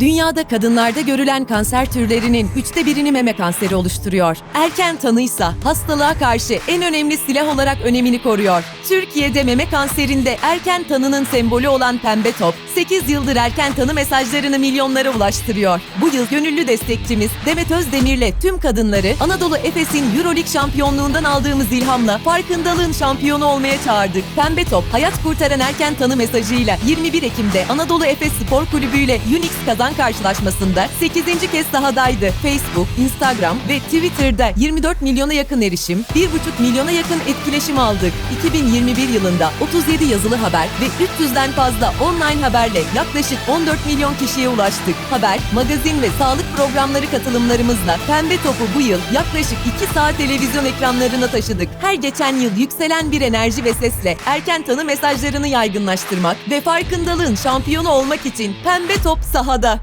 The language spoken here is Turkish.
Dünyada kadınlarda görülen kanser türlerinin üçte birini meme kanseri oluşturuyor. Erken tanıysa hastalığa karşı en önemli silah olarak önemini koruyor. Türkiye'de meme kanserinde erken tanının sembolü olan pembe top, 8 yıldır erken tanı mesajlarını milyonlara ulaştırıyor. Bu yıl gönüllü destekçimiz Demet Özdemir'le tüm kadınları Anadolu Efes'in Euroleague şampiyonluğundan aldığımız ilhamla farkındalığın şampiyonu olmaya çağırdık. Pembe top, hayat kurtaran erken tanı mesajıyla 21 Ekim'de Anadolu Efes Spor Kulübü ile Unix kazan karşılaşmasında 8. kez sahadaydı. Facebook, Instagram ve Twitter'da 24 milyona yakın erişim, 1,5 milyona yakın etkileşim aldık. 2021 yılında 37 yazılı haber ve 300'den fazla online haberle yaklaşık 14 milyon kişiye ulaştık. Haber, magazin ve sağlık programları katılımlarımızla Pembe Topu bu yıl yaklaşık 2 saat televizyon ekranlarına taşıdık. Her geçen yıl yükselen bir enerji ve sesle erken tanı mesajlarını yaygınlaştırmak ve farkındalığın şampiyonu olmak için Pembe Top sahada.